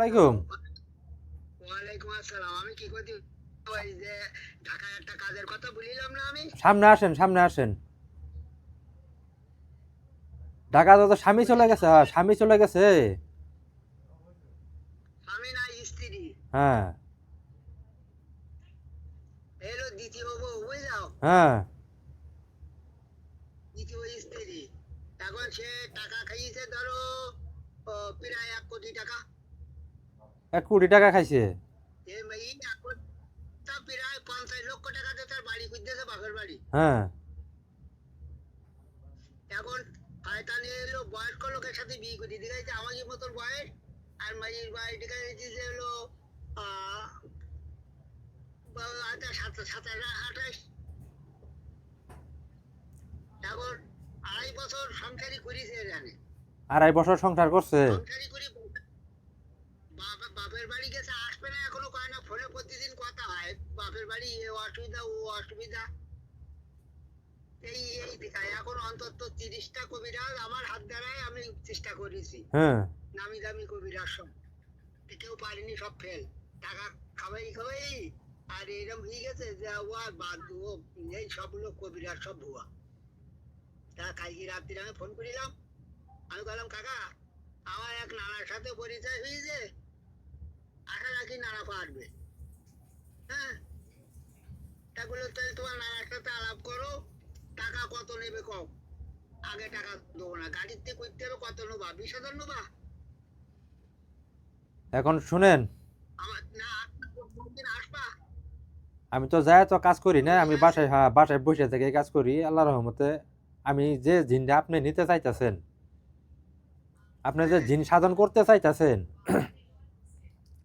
আলাইকুম ওয়ালাইকুম আসসালাম আমি কি করছি? ওই যে ঢাকায় একটা কাজের কথা বলিলাম না আমি? সামনে আসেন সামনে আসেন। ঢাকা তো স্বামী চলে গেছে হ্যাঁ স্বামী চলে গেছে। আমি না স্ত্রী। হ্যাঁ। এলো দ্বিতীয় বউ বুঝলাম? হ্যাঁ। দ্বিতীয় স্ত্রী। এখন সে টাকা খাইয়েছে ধরো প্রায় এক কোটি টাকা। এক কোটি টাকা খাইছে। হ্যাঁ। এখন শয়তানি এলো বয়স্ক লোকের সাথে বিয়ে করে দিকে গেছে আমাদের মতন বয়স আর মাইয়ের বয়স দিকে গেছে যে হলো আহ, বা- আচ্ছা, আঠাশ। এখন আড়াই বছর সংসারই করেছে জানে আড়াই বছর সংসার করছে? ও অসুবিধা। এই এই দেখায় এখন অন্তত তিরিশটা কবিরাজ আমার হাত দ্বারাই আমি চেষ্টা করেছি। হ্যাঁ। নামি দামি কবিরাজ সব। কেউ পারিনি সব ফেল টাকা খাবাই খাবাই আর এরকম হয়ে গেছে যে ও আর বাদ ও এই সবগুলো কবিরাজ সব ভুয়া। তা কালকে রাত্রি আমি ফোন করিলাম। আমি বললাম কাকা আমার এক নানার সাথে পরিচয় হয়েছে। আশা রাখি নানা পারবে হ্যাঁ এগুলো তাহলে তোমার নানার সাথে আলাপ করো টাকা কত নেবে কম আগে টাকা দেবো না গাড়িতে করতে হবে কত নেবা? বিশ হাজার নেবা? এখন শুনেন। আমার না আসবা? আমি তো যাই তো কাজ করি না আমি বাসায় হ্যাঁ বাসায় বসে থেকে কাজ করি আল্লাহ রহমতে। আমি যে জিনটা আপনি নিতে চাইতেছেন আপনি যে জিন সাধন করতে চাইতেছেন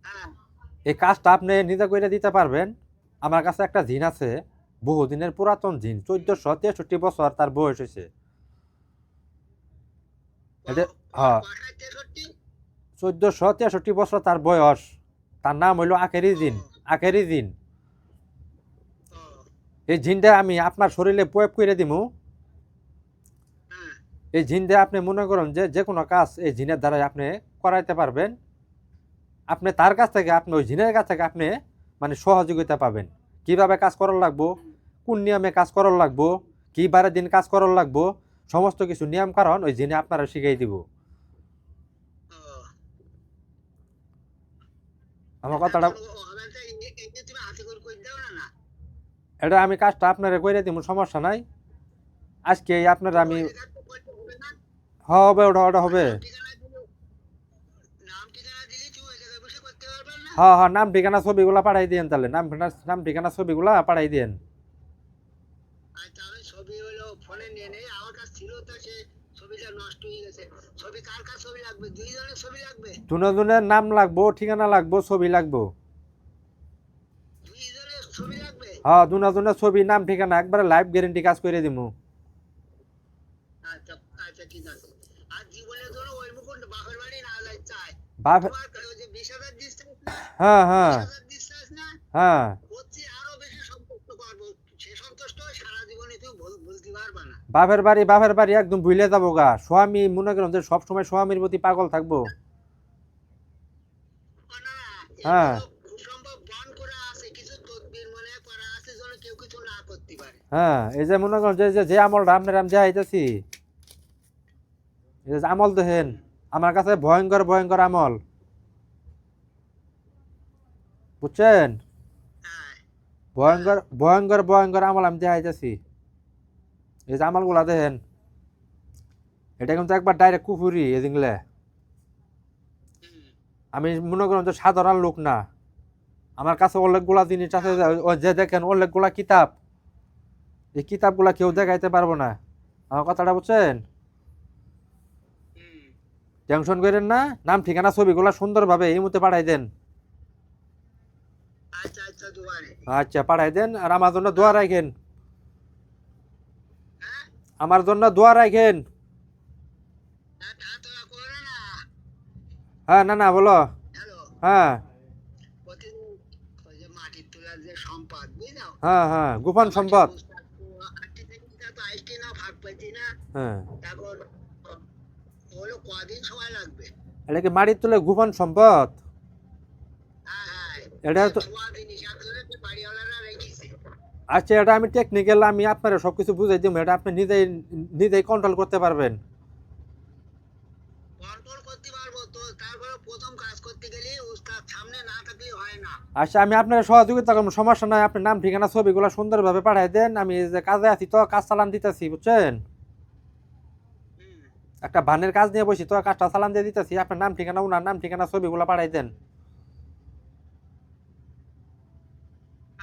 হ্যাঁ। এই কাজটা আপনি নিজে করে দিতে পারবেন। আমার কাছে একটা জিন আছে বহুদিনের পুরাতন জিন চোদ্দশো তেষট্টি বছর তার বয়স হয়েছে। হ্যাঁ। চোদ্দশো তেষট্টি বছর তার বয়স। তার নাম হইল আখেরি জিন আখেরি জিন। এই জিনটা আমি আপনার শরীরে প্রয়োগ করে দিমু হ্যাঁ। এই জিন দিয়ে আপনি মনে করেন যে যে কোনো কাজ এই জিনের দ্বারাই আপনি করাইতে পারবেন। আপনি তার কাছ থেকে আপনি ওই জিনের কাছ থেকে আপনি মানে সহযোগিতা পাবেন। কীভাবে কাজ করার লাগবো? কোন নিয়মে কাজ করার লাগবো? কি বারে দিন কাজ করার লাগবো? সমস্ত কিছু নিয়ম কারণ ওই জিনে আপনারা শিখিয়ে দিব। আমার কথাটা এটা আমি কাজটা আপনারা করে দিব সমস্যা নাই। আজকে আপনারা আমি হবে, ওটা ওটা হবে। হ্যাঁ হ্যাঁ নাম ঠিকানা ছবিগুলা পাঠাই দিয়েন তাহলে। নাম নাম ঠিকানা ছবিগুলা পাঠাই দিয়েন আর তাহলে ছবি হলো ফোনে নিয়ে নেই আমার কাছে ছিল তো সে ছবিটা নষ্ট হয়ে গেছে ছবি কার কার ছবি লাগবে? দুইজনের ছবি লাগবে? দুজনের নাম লাগবো ঠিকানা লাগবো ছবি লাগবো। দুইজনের ছবি লাগবে? হ্যাঁ দুজনের ছবি নাম ঠিকানা একবারে লাইভ গ্যারেন্টি কাজ করে দিমু। আচ্ছা আচ্ছা ঠিক আছে। আর জীবনে ধরো ওই মুকুট বাপের বাড়ি না যাই চায়। বাপ তোমার ওই যে বিশ হাজার ডিস্টেন্স না হ্যাঁ। হ্যাঁ হ্যাঁ হচ্ছে আরও বেশি সন্তুষ্ট করব সে সন্তুষ্ট হয়ে সারা জীবনে তুমি ভুল- ভুলতে পারবে না বাপের বাড়ি বাপের বাড়ি একদম ভুলে যাব গা। স্বামী মনে করেন যে সবসময় স্বামীর প্রতি পাগল থাকব। হ্যাঁ। হ্যাঁ এই যে মনে করেন যে যে- যে আমলটা আপনার আমি যাইতেছি এই যে আমল দেখেন আমার কাছে ভয়ঙ্কর ভয়ঙ্কর আমল। বুঝছেন? হ্যাঁ। ভয়ঙ্কর ভয়ঙ্কর ভয়ঙ্কর আমল আমি দেখাইতেছি এই যে আমলগুলা দেখেন এটা কিন্তু একবার ডাইরেক্ট কুফুরি এদিনগুলো আমি মনে করেন যে সাধারণ লোক না। আমার কাছে অনেকগুলা জিনিস আছে যে দেখেন অনেকগুলা কিতাব। এই কিতাবগুলা কেউ দেখাইতে পারব না। আমার কথাটা বুঝছেন? হুম। টেনশন করেন না নাম ঠিকানা ছবিগুলা সুন্দরভাবে এই মধ্যে পাঠাই দেন। আচ্ছা আচ্ছা আচ্ছা পাঠাই দেন আর আমার জন্য দোয়া রাখেন। আমার জন্য দোয়া রাখেন। হ্যাঁ না না বলো। হ্যাঁ। প্রতিদিন ওই যে মাটির তোলার যে সম্পদ বুঝলাম? হ্যাঁ হ্যাঁ গোপন সম্পদ। হ্যাঁ। এটা কি মাটির তুলে গোপন সম্পদ? এটা তো আচ্ছা এটা আমি টেকনিক্যাল আমি আপনারা সব কিছু বুঝাই দিব। এটা আপনি নিজেই নিজেই কন্ট্রোল করতে পারবেন। কন্ট্রোল করতে পারব তো তারপরে প্রথম কাজ করতে গেলে উস্তাদ সামনে না থাকলে হয় না। আচ্ছা আমি আপনার সহযোগিতা করব সমস্যা নাই। আপনার নাম ঠিকানা ছবিগুলো সুন্দরভাবে পাঠাই দেন। আমি যে কাজে আছি তো কাজ চালান দিতেছি বুঝছেন? একটা ভানের কাজ নিয়ে বসি তো কাজটা চালান দিয়ে দিতেছি। আপনার নাম ঠিকানা উনার নাম ঠিকানা ছবিগুলো পাঠাই দেন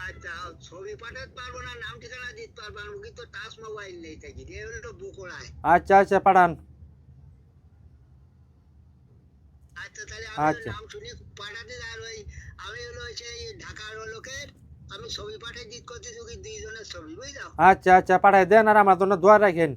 আচ্ছা ছবি পাঠাতে পারব না নাম ঠিকানা দিতে পারব না কিন্তু টাচ মোবাইল নেই থাকি এ হলো বকুড়ায় আচ্ছা আচ্ছা পাঠান। আচ্ছা তাহলে আমি আচ্ছা। নাম শুনে পাঠাতে আর ওই আমি হলো সেই ঢাকার লোকের আমি ছবি পাঠাই দিত করতে দুইজনের ছবি বুঝলাম? আচ্ছা আচ্ছা পাঠাই দেন আর আমার জন্য দোয়া রাখেন।